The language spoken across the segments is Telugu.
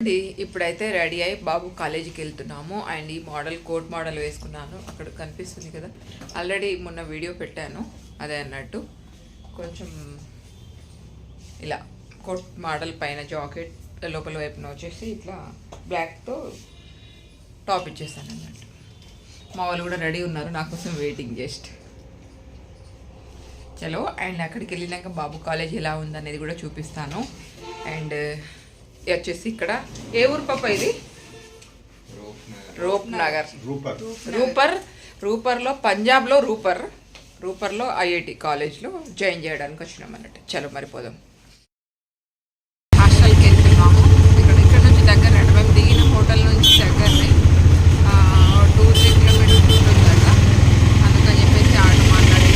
అండి ఇప్పుడైతే రెడీ అయ్యి బాబు కాలేజీకి వెళ్తున్నాము. అండ్ ఈ మోడల్ కోట్ మోడల్ వేసుకున్నాను. అక్కడ కనిపిస్తుంది కదా. ఆల్రెడీ మొన్న వీడియో పెట్టాను. అదే అన్నట్టు. కొంచెం ఇలా కోట్ మోడల్ పైన జాకెట్ లోపల వైపున వచ్చేసి ఇట్లా బ్లాక్తో టాప్ ఇచ్చేసాను అన్నట్టు. మా వాళ్ళు కూడా రెడీ ఉన్నారు. నా కోసం వెయిటింగ్ జస్ట్ చలో అండ్ అక్కడికి వెళ్ళినాక బాబు కాలేజ్ ఎలా ఉందనేది కూడా చూపిస్తాను. అండ్ ఇది వచ్చేసి ఇక్కడ. ఏ ఊరు పాప ఇది? రూప్ నగర్ రూపర్. రూపర్. రూపర్లో పంజాబ్లో రూపర్. రూపర్లో ఐఐటి కాలేజ్లో జాయిన్ చేయడానికి వచ్చినాం అన్నట్టు చలో మరిపోదాం హాస్టల్కి వెళ్తున్నాము ఇక్కడ ఇక్కడ నుంచి దగ్గర మేము దిగిన హోటల్ నుంచి దగ్గరనే టూ త్రీ కిలోమీటర్స్ ఉంటుందట అందుకని చెప్పేసి ఆటో మాట్లాడి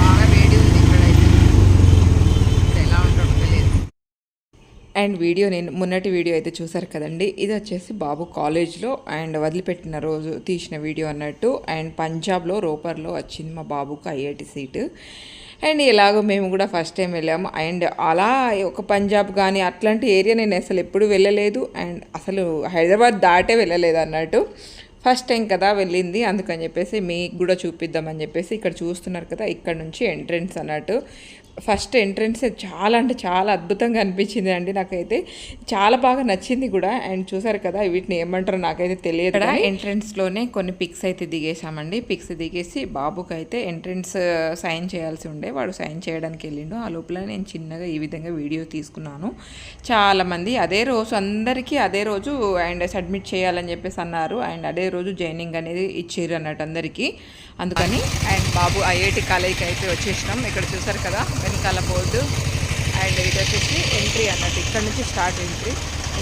బాగా వేడి ఉంది ఇక్కడైతే ఇక్కడ ఎలా ఉంటుందో తెలియదు అండ్ వీడియో నేను మొన్నటి వీడియో అయితే చూసారు కదండి. ఇది వచ్చేసి బాబు కాలేజ్లో అండ్ వదిలిపెట్టిన రోజు తీసిన వీడియో అన్నట్టు. అండ్ పంజాబ్లో రోపర్లో వచ్చింది మా బాబుకు ఐఐటి సీటు. అండ్ ఇలాగో మేము కూడా ఫస్ట్ టైం వెళ్ళాము. అండ్ అలా ఒక పంజాబ్ కానీ అట్లాంటి ఏరియా నేను అసలు ఎప్పుడు వెళ్ళలేదు. అండ్ అసలు హైదరాబాద్ దాటే వెళ్ళలేదు అన్నట్టు. ఫస్ట్ టైం కదా వెళ్ళింది. అందుకని చెప్పేసి మీకు కూడా చూపిద్దామని చెప్పేసి ఇక్కడ చూస్తున్నారు కదా ఇక్కడ నుంచి ఎంట్రెన్స్ అన్నట్టు. ఫస్ట్ ఎంట్రెన్స్ చాలా అంటే చాలా అద్భుతంగా అనిపించింది అండి నాకైతే. చాలా బాగా నచ్చింది కూడా. అండ్ చూసారు కదా వీటిని ఏమంటారో నాకైతే తెలియదు ఇక్కడ ఎంట్రెన్స్లోనే కొన్ని పిక్స్ అయితే దిగేసామండి పిక్స్ దిగేసి బాబుకి అయితే ఎంట్రెన్స్ సైన్ చేయాల్సి ఉండే. వాడు సైన్ చేయడానికి వెళ్ళిండు. ఆ లోపల నేను చిన్నగా ఈ విధంగా వీడియో తీసుకున్నాను. చాలామంది అదే రోజు అందరికీ అదే రోజు అండ్ సబ్మిట్ చేయాలని చెప్పేసి అన్నారు. అండ్ అదే రోజు జాయినింగ్ అనేది ఇచ్చారు అన్నట్టు అందరికీ. అందుకని అండ్ బాబు ఐఐటి కాలేజ్కి అయితే వచ్చేసినాం. ఇక్కడ చూసారు కదా వెనకాల బోర్డు. అండ్ ఇది వచ్చేసి ఎంట్రీ అన్నట్టు ఇక్కడ నుంచి స్టార్ట్ ఎంట్రీ.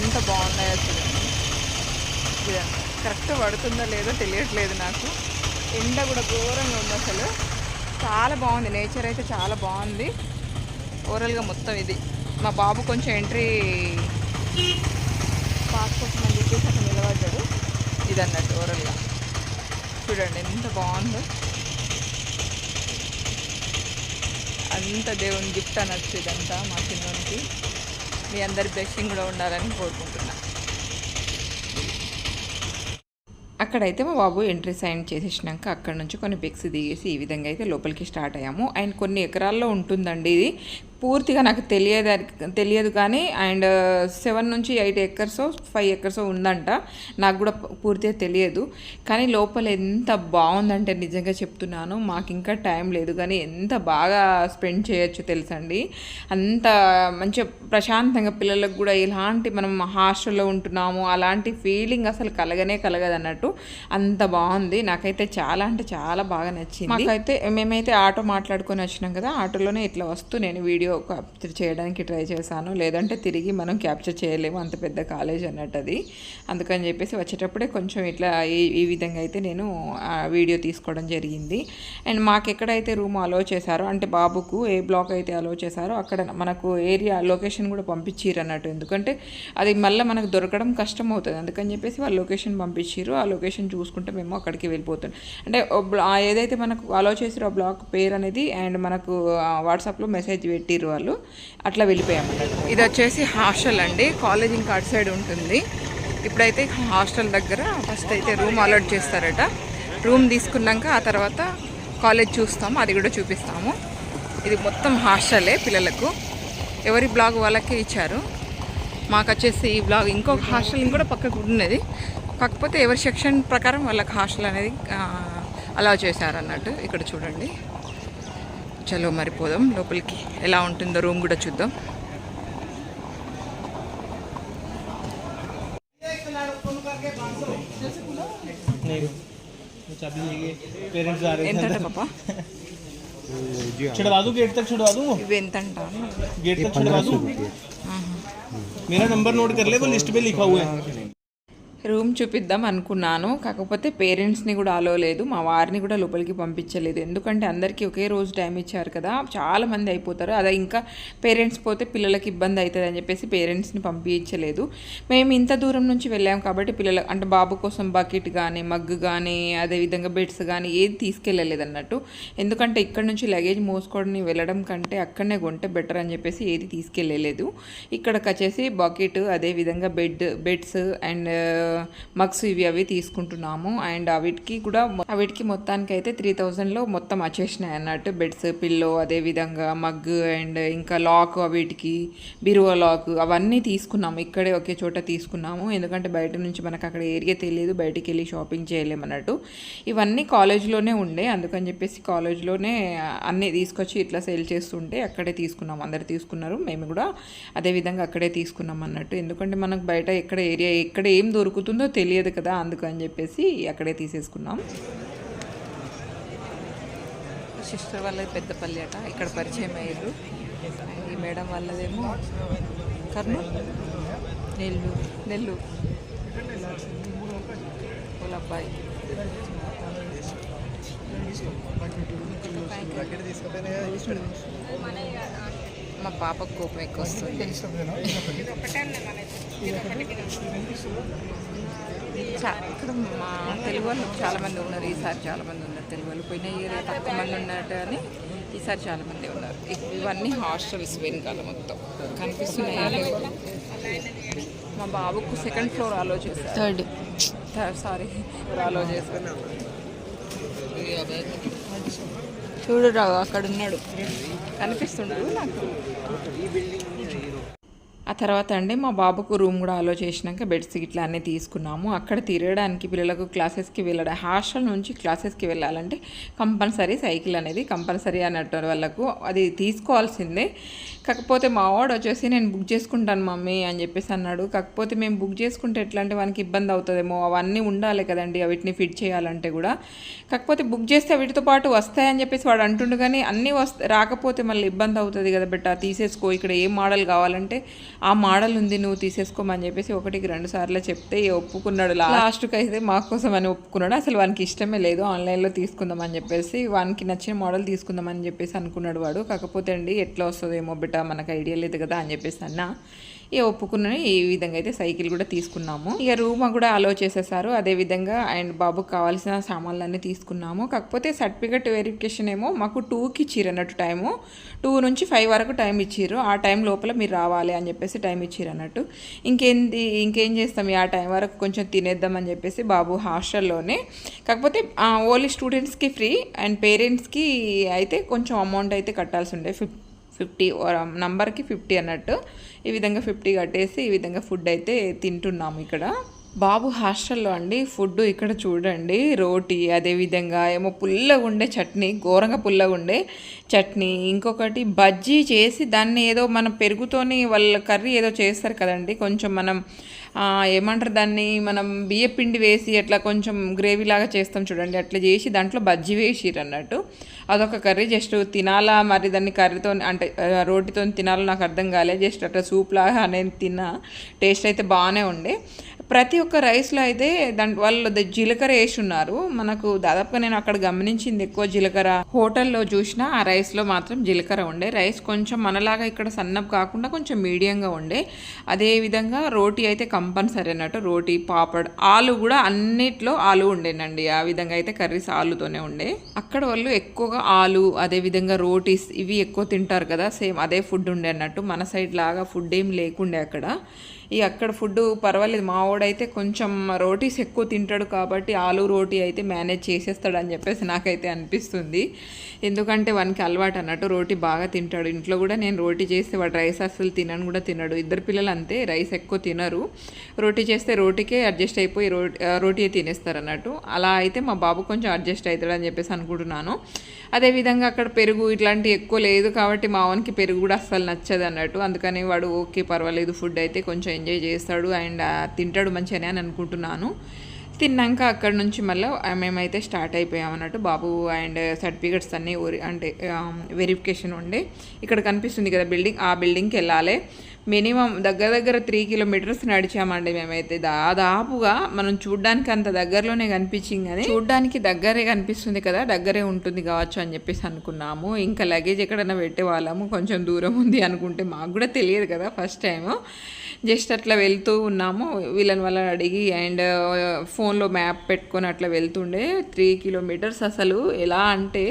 ఎంత బాగున్నాయో చూడండి. ఇదంతా కరెక్ట్ పడుతుందో లేదో తెలియట్లేదు నాకు. ఎండ కూడా ఘోరంగా ఉంది అసలు. చాలా బాగుంది. నేచర్ అయితే చాలా బాగుంది. ఓవరాల్గా మొత్తం ఇది. మా బాబు కొంచెం ఎంట్రీ పాస్ కోసం అని చెప్పేసి అక్కడ నిలబడ్డాడు. ఇది అన్నట్టు ఓవరాల్గా చూడండి ఎంత బాగుందో. అంత దేవుని గిఫ్ట్ అనొచ్చు ఇదంతా మా చిన్నోనికి. మీ అందరి బ్లెస్సింగ్ కూడా ఉండాలని కోరుకుంటున్నా. అక్కడైతే మా బాబు ఎంట్రీ సైన్ చేసేసినాక అక్కడ నుంచి కొన్ని పిక్స్ దిగేసి ఈ విధంగా అయితే లోపలికి స్టార్ట్ అయ్యాము. అండ్ కొన్ని ఎకరాల్లో ఉంటుందండి ఇది. పూర్తిగా నాకు తెలియదు తెలియదు కానీ అండ్ సెవెన్ నుంచి ఎయిట్ ఎకర్స్ ఫైవ్ ఎకర్స్ ఉందంట. నాకు కూడా పూర్తిగా తెలియదు. కానీ లోపల ఎంత బాగుందంటే నిజంగా చెప్తున్నాను. మాకు ఇంకా టైం లేదు కానీ ఎంత బాగా స్పెండ్ చేయొచ్చు తెలుసండి. అంత మంచిగా ప్రశాంతంగా పిల్లలకు కూడా ఇలాంటి మనం హాస్టల్లో ఉంటున్నాము అలాంటి ఫీలింగ్ అసలు కలగనే కలగదు అన్నట్టు అంత బాగుంది. నాకైతే చాలా అంటే చాలా బాగా నచ్చింది. మాకైతే మేమైతే ఆటో మాట్లాడుకొని వచ్చినాం కదా ఆటోలోనే ఇట్లా వస్తూ నేను వీడియో క్యాప్చర్ చేయడానికి ట్రై చేశాను. లేదంటే తిరిగి మనం క్యాప్చర్ చేయలేము. అంత పెద్ద కాలేజ్ అన్నట్టు అది. అందుకని చెప్పేసి వచ్చేటప్పుడే కొంచెం ఇట్లా ఈ ఈ విధంగా అయితే నేను వీడియో తీసుకోవడం జరిగింది. అండ్ మాకు ఎక్కడైతే రూమ్ అలో చేశారో అంటే బాబుకు ఏ బ్లాక్ అయితే అలో చేశారో అక్కడ మనకు ఏరియా లొకేషన్ కూడా పంపించారు అన్నట్టు. ఎందుకంటే అది మళ్ళీ మనకు దొరకడం కష్టం అవుతుంది అందుకని చెప్పేసి వాళ్ళు లొకేషన్ పంపించారు ఆ లొకేషన్ చూసుకుంటే మేము అక్కడికి వెళ్ళిపోతాం. అంటే ఏదైతే మనకు అలో చేసారో ఆ బ్లాక్ పేరు అనేది అండ్ మనకు వాట్సాప్లో మెసేజ్ పెట్టి తీరు వాళ్ళు అట్లా వెళ్ళిపోయామన్నట్టు ఇది వచ్చేసి హాస్టల్ అండి. కాలేజ్ ఇంకా అటు సైడ్ ఉంటుంది. ఇప్పుడైతే హాస్టల్ దగ్గర ఫస్ట్ అయితే రూమ్ అలాట్ చేస్తారట. రూమ్ తీసుకున్నాక ఆ తర్వాత కాలేజ్ చూస్తాము అది కూడా చూపిస్తాము. ఇది మొత్తం హాస్టలే పిల్లలకు. ఎవరి బ్లాగ్ వాళ్ళకే ఇచ్చారు. మాకు వచ్చేసి ఈ బ్లాగ్ ఇంకొక హాస్టల్ కూడా పక్కకు ఉన్నది. కాకపోతే ఎవరి సెక్షన్ ప్రకారం వాళ్ళకి హాస్టల్ అనేది అలా చేశారన్నట్టు ఇక్కడ చూడండి. చలో మరి పోదాం లోపలికి ఎలా ఉంటుందో రూమ్ కూడా చూద్దాం नहीं वो चाबी लेके पेरेंट्स आ रहे ఎంత थे పాప छिड़वा दूँ गेट तक छिड़वा दूँ ఇవి ఎంత అంట गेट तक छिड़वा दूँ मेरा नंबर नोट कर ले वो लिस्ट पे लिखा हुआ है రూమ్ చూపిద్దాం అనుకున్నాను. కాకపోతే పేరెంట్స్ని కూడా అలో లేదు. మా వారిని కూడా లోపలికి పంపించలేదు. ఎందుకంటే అందరికీ ఒకే రోజు టైం ఇచ్చారు కదా. చాలా మంది అయిపోతారు. అదే ఇంకా పేరెంట్స్ పోతే పిల్లలకి ఇబ్బంది అవుతుంది అని చెప్పేసి పేరెంట్స్ని పంపించలేదు. మేము ఇంత దూరం నుంచి వెళ్ళాం కాబట్టి పిల్లల అంటే బాబు కోసం బకెట్ కానీ మగ్గు కానీ అదేవిధంగా బెడ్స్ కానీ ఏది తీసుకెళ్ళలేదు అన్నట్టు. ఎందుకంటే ఇక్కడ నుంచి లగేజ్ మోసుకొని వెళ్ళడం కంటే అక్కడనే కొంటే బెటర్ అని చెప్పేసి ఏది తీసుకెళ్ళలేదు. ఇక్కడికి వచ్చేసి బకెట్ అదేవిధంగా బెడ్ బెడ్స్ అండ్ మగ్స్ ఇవి అవి తీసుకుంటున్నాము. అండ్ అవిటికి కూడా అవిటికి మొత్తానికి అయితే త్రీ థౌజండ్లో మొత్తం వచ్చేసినాయి అన్నట్టు. బెడ్స్ పిల్లో అదేవిధంగా మగ్ అండ్ ఇంకా లాక్ వీటికి బిరువా లాక్ అవన్నీ తీసుకున్నాము. ఇక్కడే ఒకే చోట తీసుకున్నాము. ఎందుకంటే బయట నుంచి మనకు అక్కడ ఏరియా తెలియదు. బయటికి వెళ్ళి షాపింగ్ చేయలేమన్నట్టు ఇవన్నీ కాలేజ్లోనే ఉండే. అందుకని చెప్పేసి కాలేజ్లోనే అన్నీ తీసుకొచ్చి ఇట్లా సేల్ చేస్తుంటే అక్కడే తీసుకున్నాం అందరు తీసుకున్నారు. మేము కూడా అదేవిధంగా అక్కడే తీసుకున్నాం అన్నట్టు. ఎందుకంటే మనకు బయట ఎక్కడ ఏరియా ఎక్కడ ఏం దొరుకుతుందో తెలియదు కదా అందుకని చెప్పేసి అక్కడే తీసేసుకున్నాం. సిస్టర్ వాళ్ళది పెద్దపల్లి అట ఇక్కడ పరిచయం అయ్యారు. ఈ మేడం వాళ్ళదేమో కర్నూలు నెల్లూరు. నెల్లూరు. వాళ్ళ అబ్బాయి. మా పాపకు కోపం ఎక్కువ వస్తుంది. చా- ఇక్కడ మా తెలుగు వాళ్ళు చాలా మంది ఉన్నారు ఈసారి చాలా మంది ఉన్నారు తెలుగు వాళ్ళు పోయిన ఇయర్ తక్కువ మంది ఉన్నారు కానీ ఈసారి చాలా మంది ఉన్నారు ఇవన్నీ హాస్టల్స్ వెనకాల మొత్తం. కనిపిస్తున్నాయా? మా బాబుకు సెకండ్ ఫ్లోర్ ఆలో చేశారు. థర్డ్. సారీ ఆలో చేశారు. చూడు రావు అక్కడ ఉన్నాడు కనిపిస్తుండు నాకు. ఆ తర్వాత అండి మా బాబుకు రూమ్ కూడా అలో చేసినాక బెడ్స్ ఇట్లా అన్నీ తీసుకున్నాము. అక్కడ తిరగడానికి పిల్లలకు క్లాసెస్కి వెళ్ళడం హాస్టల్ నుంచి క్లాసెస్కి వెళ్ళాలంటే కంపల్సరీ సైకిల్ అనేది కంపల్సరీ అన్నట్టు వాళ్ళకు అది తీసుకోవాల్సిందే. కాకపోతే మా వాడు వచ్చేసి నేను బుక్ చేసుకుంటాను మమ్మీ అని చెప్పేసి అన్నాడు. కాకపోతే మేము బుక్ చేసుకుంటే ఎట్లా అంటే వానికి ఇబ్బంది అవుతుందేమో అవన్నీ ఉండాలి కదండి వీటిని ఫిట్ చేయాలంటే కూడా. కాకపోతే బుక్ చేస్తే వీటితో పాటు వస్తాయని చెప్పేసి వాడు అంటుండు కానీ అన్నీ వస్తా రాకపోతే మళ్ళీ ఇబ్బంది అవుతుంది కదా బెట్ట తీసేసుకో ఇక్కడ ఏ మోడల్ కావాలంటే ఆ మోడల్ ఉంది నువ్వు తీసేసుకోమని చెప్పేసి ఒకటికి రెండు సార్లు చెప్తే ఒప్పుకున్నాడు లాస్ట్కి అయితే మా కోసం అని ఒప్పుకున్నాడు. అసలు వానికి ఇష్టమే లేదు. ఆన్లైన్లో తీసుకుందామని చెప్పేసి వానికి నచ్చిన మోడల్ తీసుకుందామని చెప్పేసి అనుకున్నాడు వాడు. కాకపోతే అండి ఎట్లా వస్తుందేమో బిడ్డ మనకు ఐడియా లేదు కదా అని చెప్పేసి అన్నా. ఇక ఒప్పుకున్నాను ఈ విధంగా అయితే సైకిల్ కూడా తీసుకున్నాము. ఇక రూమ్ కూడా అలో చేసేసారు. అదే విధంగా అండ్ బాబుకి కావాల్సిన సామాన్లన్నీ తీసుకున్నాము. కాకపోతే సర్టిఫికెట్ వెరిఫికేషన్ ఏమో మాకు టూకి ఇచ్చిరు అన్నట్టు టైము టూ నుంచి ఫైవ్ వరకు టైం ఇచ్చిర్రు. ఆ టైం లోపల మీరు రావాలి అని చెప్పేసి టైం ఇచ్చిరు అన్నట్టు. ఇంకేంది ఇంకేం చేస్తాం? ఆ టైం వరకు కొంచెం తినేద్దాం అని చెప్పేసి బాబు హాస్టల్లోనే కాకపోతే ఓన్లీ స్టూడెంట్స్కి ఫ్రీ అండ్ పేరెంట్స్కి అయితే కొంచెం అమౌంట్ అయితే కట్టాల్సి ఉండే. ఫిఫ్ ఫిఫ్టీ నంబర్కి ఫిఫ్టీ అన్నట్టు ఈ విధంగా ఫిఫ్టీ కట్టేసి ఈ విధంగా ఫుడ్ అయితే తింటున్నాము ఇక్కడ. బాబు హాస్టల్లో అండి ఫుడ్ ఇక్కడ చూడండి రోటీ అదేవిధంగా ఏమో పుల్లగా ఉండే చట్నీ ఘోరంగా పుల్లగా ఉండే చట్నీ. ఇంకొకటి బజ్జీ చేసి దాన్ని ఏదో మనం పెరుగుతోని వాళ్ళ కర్రీ ఏదో చేస్తారు కదండి కొంచెం మనం ఏమంటారు దాన్ని మనం బియ్య పిండి వేసి అట్లా కొంచెం గ్రేవీ లాగా చేస్తాం చూడండి అట్లా చేసి దాంట్లో బజ్జీ వేసిర్రు అన్నట్టు అదొక కర్రీ. జస్ట్ తినాలా? మరి దాన్ని కర్రీతో అంటే ఆ, రోటితో తినాలో నాకు అర్థం కాలేదు జస్ట్ అట్లా సూప్ లాగా అనేది తిన్నా. టేస్ట్ అయితే బాగానే ఉండే. ప్రతి ఒక్క రైస్లో అయితే దాని వాళ్ళు జీలకర్ర వేసి ఉన్నారు మనకు దాదాపుగా నేను అక్కడ గమనించింది ఎక్కువ జీలకర్ర. హోటల్లో చూసినా ఆ రైస్లో మాత్రం జీలకర్ర ఉండే. రైస్ కొంచెం మనలాగా ఇక్కడ సన్నపు కాకుండా కొంచెం మీడియంగా ఉండే. అదే విధంగా రోటీ అయితే కంపల్సరీ అన్నట్టు రోటీ పాపడ్ ఆలు కూడా అన్నిట్లో ఆలు ఉండేనండి. ఆ విధంగా అయితే కర్రీస్ ఆలుతోనే ఉండే. అక్కడ వాళ్ళు ఎక్కువగా ఆలు అదే విధంగా రోటీస్ ఇవి ఎక్కువ తింటారు కదా సేమ్ అదే ఫుడ్ ఉండే అన్నట్టు మన సైడ్ లాగా ఫుడ్ ఏం లేకుండే అక్కడ. ఈ అక్కడ ఫుడ్ పర్వాలేదు. మా వాడైతే కొంచెం రోటీస్ ఎక్కువ తింటాడు కాబట్టి ఆలు రోటీ అయితే మేనేజ్ చేసేస్తాడు అని చెప్పేసి నాకైతే అనిపిస్తుంది. ఎందుకంటే వానికి అలవాటు అన్నట్టు రోటీ బాగా తింటాడు. ఇంట్లో కూడా నేను రోటీ చేస్తే వాడు రైస్ అస్సలు తినను కూడా తినడు. ఇద్దరు పిల్లలు అంతే రైస్ ఎక్కువ తినరు. రోటీ చేస్తే రోటీకే అడ్జస్ట్ అయిపోయి రోటీ రోటీ తినేస్తారు అన్నట్టు అలా అయితే మా బాబు కొంచెం అడ్జస్ట్ అవుతాడు అని చెప్పేసి అనుకుంటున్నాను. అదేవిధంగా అక్కడ పెరుగు ఇట్లాంటి ఎక్కువ లేదు కాబట్టి మా వానికి పెరుగు కూడా అస్సలు నచ్చదు అన్నట్టు. అందుకని వాడు ఓకే పర్వాలేదు. ఫుడ్ అయితే కొంచెం ఎంజాయ్ చేస్తాడు అండ్ తింటాడు మంచిగానే అని అనుకుంటున్నాను. తిన్నాక అక్కడ నుంచి మళ్ళీ మేమైతే స్టార్ట్ అయిపోయాం అన్నట్టు బాబు అండ్ సర్టిఫికెట్స్ అన్నీ ఓరి అంటే వెరిఫికేషన్ ఉండే. ఇక్కడ కనిపిస్తుంది కదా బిల్డింగ్ ఆ బిల్డింగ్కి వెళ్ళాలి. మినిమం దగ్గర దగ్గర త్రీ కిలోమీటర్స్ నడిచామండి మేమైతే. దాదాపుగా మనం చూడ్డానికి అంత దగ్గరలోనే కనిపించింది కానీ చూడ్డానికి దగ్గరే కనిపిస్తుంది కదా దగ్గరే ఉంటుంది కావచ్చు అని చెప్పేసి అనుకున్నాము. ఇంకా లగేజ్ ఎక్కడైనా పెట్టే వాళ్ళము కొంచెం దూరం ఉంది అనుకుంటే మాకు కూడా తెలియదు కదా ఫస్ట్ టైము. జస్ట్ అట్లా వెళ్తూ ఉన్నాము. వీళ్ళని వాళ్ళని అడిగి అండ్ uh, ఫోన్లో మ్యాప్ పెట్టుకొని అట్లా వెళ్తుండే. త్రీ కిలోమీటర్స్ అసలు ఎలా అంటే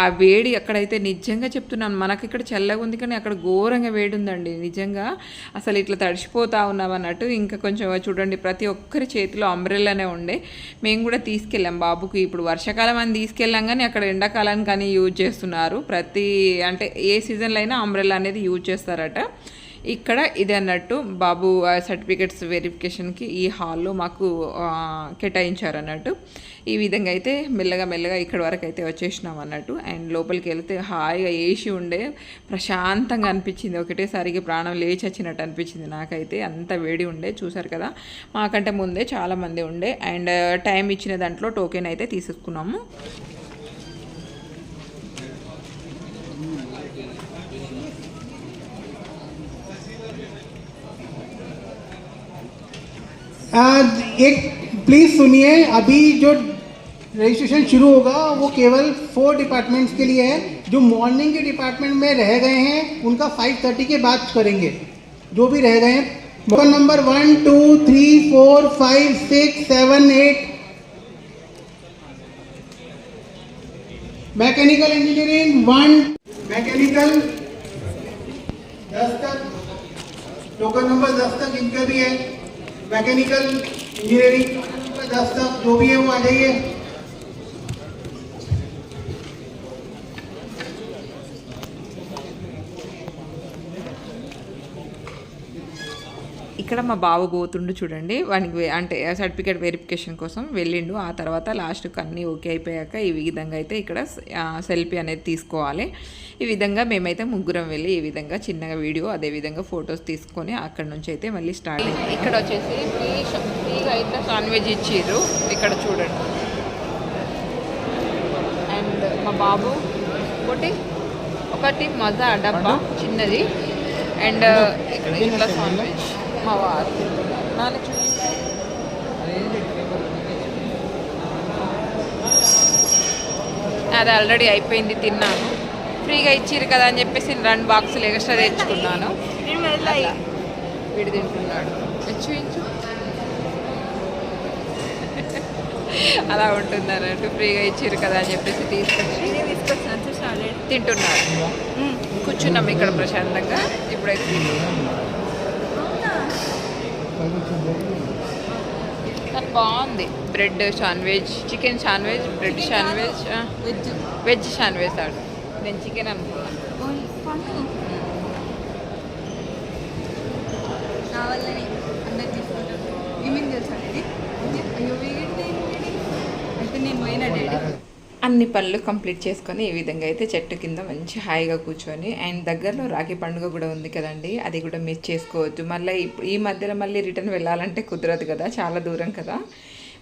ఆ వేడి అక్కడైతే నిజంగా చెప్తున్నాను. మనకి ఇక్కడ చల్లగా ఉంది కానీ అక్కడ ఘోరంగా వేడి ఉందండి. నిజంగా అసలు ఇట్లా తడిసిపోతా ఉన్నాం అన్నట్టు. ఇంకా కొంచెం చూడండి ప్రతి ఒక్కరి చేతిలో అంబ్రెల్లానే ఉండే. మేము కూడా తీసుకెళ్ళాం బాబుకి. ఇప్పుడు వర్షాకాలం అని తీసుకెళ్ళాం కానీ అక్కడ ఎండాకాలానికి కానీ యూజ్ చేస్తున్నారు. ప్రతి అంటే ఏ సీజన్లో అయినా అంబ్రెల్లా అనేది యూజ్ చేస్తారట. ఇక్కడ ఇది అన్నట్టు బాబు సర్టిఫికెట్స్ వెరిఫికేషన్కి ఈ హాల్లో మాకు కేటాయించారు అన్నట్టు. ఈ విధంగా అయితే మెల్లగా మెల్లగా ఇక్కడ వరకు అయితే వచ్చేసినాం అన్నట్టు. అండ్ లోపలికి వెళ్తే హాయిగా ఏసి ఉండే ప్రశాంతంగా అనిపించింది. ఒకటేసారికి ప్రాణం లేచి వచ్చినట్టు అనిపించింది నాకైతే. అంత వేడి ఉండే చూసారు కదా. మాకంటే ముందే చాలామంది ఉండే. అండ్ టైం ఇచ్చిన దాంట్లో టోకెన్ అయితే తీసుకున్నాము. एक प्लीज़ सुनिए, अभी जो रजिस्ट्रेशन शुरू होगा, वो केवल फोर डिपार्टमेंट्स के लिए है। जो मॉर्निंग के डिपार्टमेंट में रह गए हैं, उनका फाइव थर्टी के बाद करेंगे। जो भी रह गए हैं। Number one two three four five six seven eight mechanical engineering one mechanical दस तक। टोकन नंबर दस तक, इनका भी है। मैकेनिकल इंजीनियरिंग जो भी है वो आ जाइए। ఇక్కడ మా బావ పోతుండు చూడండి. వానికి అంటే సర్టిఫికేట్ వెరిఫికేషన్ కోసం వెళ్ళిండు. ఆ తర్వాత లాస్ట్కి అన్నీ ఓకే అయిపోయాక ఈ విధంగా అయితే ఇక్కడ సెల్ఫీ అనేది తీసుకోవాలి. ఈ విధంగా మేమైతే ముగ్గురం వెళ్ళి ఈ విధంగా చిన్నగా వీడియో అదే విధంగా ఫొటోస్ తీసుకొని అక్కడ నుంచి అయితే మళ్ళీ స్టార్ట్ అయింది ఇక్కడ వచ్చేసి ఫ్రీ ఫ్రీగా అయితే నాన్ వెజ్ ఇచ్చిర్రు. ఇక్కడ చూడండి. అండ్ మా బాబు ఒకటి ఒకటి మజా డబ్బా చిన్నది. అండ్ ఇక్కడ ఇట్లా వెజ్ మా వారు నాన్న చూపించు అది ఆల్రెడీ అయిపోయింది తిన్నాను. ఫ్రీగా ఇచ్చిర్రు కదా అని చెప్పేసి రెండు బాక్సులు ఎక్స్ట్రా తెచ్చుకున్నాను. వీడు తింటున్నాడు. చూపించు. అలా ఉంటుంది అన్నట్టు ఫ్రీగా ఇచ్చిర్రు కదా అని చెప్పేసి తీసుకొచ్చి తీసుకొచ్చాను తింటున్నాడు. కూర్చున్నాం ఇక్కడ ప్రశాంతంగా. ఇప్పుడైతే తింటున్నాం. బాగుంది. Bread sandwich chicken sandwich bread sandwich veg veg sandwich ఆడు. నేను చికెన్ అనుకున్నాను ఏమేమి తెలుసా అయితే నేను పోయిన డాడీ. అన్ని పనులు కంప్లీట్ చేసుకొని ఈ విధంగా అయితే చెట్టు కింద మంచి హాయిగా కూర్చొని అండ్ దగ్గరలో రాఖీ పండుగ కూడా ఉంది కదండి అది కూడా మిస్ చేసుకోవద్దు. మళ్ళీ ఈ మధ్యలో మళ్ళీ రిటర్న్ వెళ్ళాలంటే కుదరదు కదా చాలా దూరం కదా.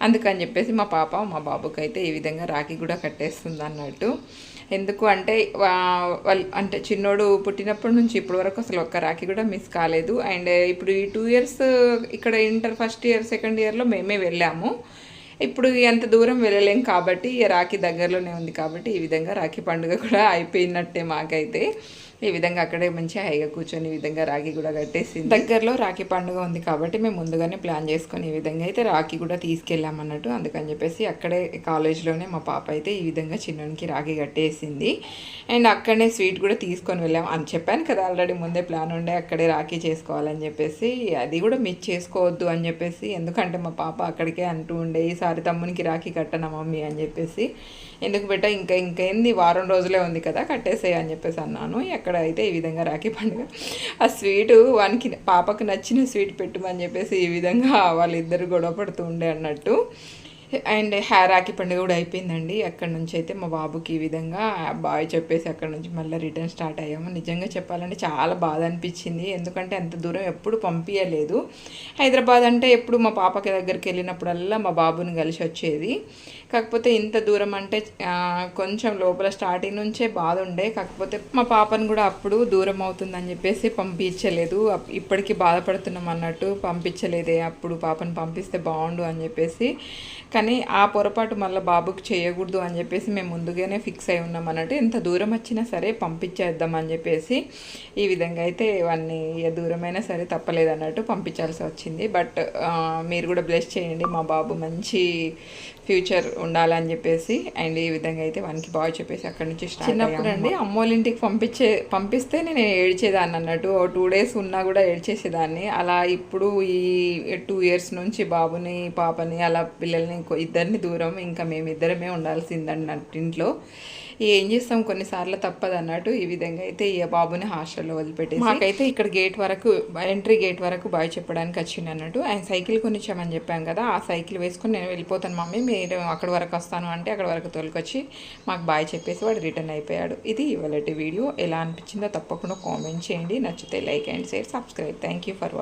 అందుకని చెప్పేసి మా పాప మా బాబుకి అయితే ఈ విధంగా రాఖీ కూడా కట్టేస్తుంది అన్నట్టు. ఎందుకు అంటే వా- వాళ్ళు అంటే చిన్నోడు పుట్టినప్పటి నుంచి ఇప్పటి వరకు అసలు ఒక్క రాఖీ కూడా మిస్ కాలేదు. అండ్ ఇప్పుడు ఈ టూ ఇయర్స్ ఇక్కడ ఇంటర్ ఫస్ట్ ఇయర్ సెకండ్ ఇయర్లో మేమే వెళ్ళాము. ఇప్పుడు ఎంత దూరం వెళ్ళలేం కాబట్టి రాఖీ దగ్గరలోనే ఉంది కాబట్టి ఈ విధంగా రాఖీ పండుగ కూడా అయిపోయినట్టే మాకైతే. ఈ విధంగా అక్కడే మంచి హైగా కూర్చొని ఈ విధంగా రాఖీ కూడా కట్టేసి దగ్గరలో రాఖీ పండుగ ఉంది కాబట్టి మేము ముందుగానే ప్లాన్ చేసుకొని ఈ విధంగా అయితే రాఖీ కూడా తీసుకెళ్ళామన్నట్టు అందుకని చెప్పేసి అక్కడే కాలేజ్లోనే మా పాప అయితే ఈ విధంగా చిన్నకి రాఖీ కట్టేసింది. అండ్ అక్కడనే స్వీట్ కూడా తీసుకొని వెళ్ళాం. అని చెప్పాను కదా ఆల్రెడీ ముందే ప్లాన్ ఉండే అక్కడే రాఖీ చేసుకోవాలని చెప్పేసి. అది కూడా మిస్ చేసుకోవద్దు అని చెప్పేసి ఎందుకంటే మా పాప అక్కడికే అంటూ ఉండే ఈసారి తమ్మునికి రాఖీ కట్టనా మమ్మీ? అని చెప్పేసి. ఎందుకు బెట్ట ఇంకా ఇంకేంది వారం రోజులే ఉంది కదా కట్టేసేయ్ అని చెప్పేసి అన్నాను. ఎక్కడ అయితే ఈ విధంగా రాఖీ పండుగ ఆ స్వీటు వానికి పాపకు నచ్చిన స్వీట్ పెట్టుమని చెప్పేసి ఈ విధంగా వాళ్ళిద్దరు గొడవ పడుతూ ఉండే అన్నట్టు. అండ్ హ్యా రాఖీ పండుగ కూడా అయిపోయిందండి. అక్కడ నుంచి అయితే మా బాబుకి ఈ విధంగా బాయ్ చెప్పేసి అక్కడ నుంచి మళ్ళీ రిటర్న్ స్టార్ట్ అయ్యాము. నిజంగా చెప్పాలంటే చాలా బాధ అనిపించింది. ఎందుకంటే అంత దూరం ఎప్పుడు పంపించలేదు హైదరాబాద్ అంటే ఎప్పుడు మా పాపకి దగ్గరికి వెళ్ళినప్పుడల్లా మా బాబుని కలిసి వచ్చేది. కాకపోతే ఇంత దూరం అంటే కొంచెం లోపల స్టార్టింగ్ నుంచే బాధ ఉండే. కాకపోతే మా పాపను కూడా అప్పుడు దూరం అవుతుందని చెప్పేసి పంపించలేదు. ఇప్పటికీ బాధపడుతున్నాం అన్నట్టు పంపించలేదే. అప్పుడు పాపను పంపిస్తే బాగుండు అని చెప్పేసి. కానీ ఆ పొరపాటు మళ్ళీ బాబుకి చేయకూడదు అని చెప్పేసి మేము ముందుగానే ఫిక్స్ అయి ఉన్నాం అన్నట్టు. ఎంత దూరం వచ్చినా సరే పంపించేద్దాం అని చెప్పేసి ఈ విధంగా అయితే ఇవన్నీ ఏ దూరమైనా సరే తప్పలేదు అన్నట్టు పంపించాల్సి వచ్చింది. బట్ మీరు కూడా బ్లెస్ చేయండి మా బాబు. మంచి ఫ్యూచర్ ఉండాలని చెప్పేసి అండ్ ఈ విధంగా అయితే వానికి బాగా చెప్పేసి అక్కడ నుంచి చిన్నప్పుడు అండి అమ్మోళ్ళ ఇంటికి పంపించే పంపిస్తే నేను ఏడ్చేదాన్ని అన్నట్టు. ఓ టూ డేస్ ఉన్నా కూడా ఏడ్చేసేదాన్ని. అలా ఇప్పుడు ఈ టూ ఇయర్స్ నుంచి బాబుని పాపని అలా పిల్లల్ని ఇంకో ఇద్దరిని దూరం ఇంకా మేమిద్దరమే ఉండాల్సిందన్నట్టు ఇంట్లో. ఏం చేస్తాం? కొన్నిసార్లు తప్పదు అన్నట్టు ఈ విధంగా అయితే ఈ బాబుని హాస్టల్లో వదిలిపెట్టేసి మాకైతే ఇక్కడ గేట్ వరకు ఎంట్రీ గేట్ వరకు బాయ్ చెప్పడానికి వచ్చింది అన్నట్టు ఆయన సైకిల్ కొనిచ్చామని చెప్పాం కదా ఆ సైకిల్ వేసుకొని నేను వెళ్ళిపోతాను మమ్మీ మీరు అక్కడ వరకు వస్తాను అంటే అక్కడ వరకు తోలుకొచ్చి మాకు బాయ్ చెప్పేసి వాడు రిటర్న్ అయిపోయాడు. ఇది ఇవాళ వీడియో. ఎలా అనిపించిందో తప్పకుండా కామెంట్ చేయండి. నచ్చితే like and share subscribe. Thank you for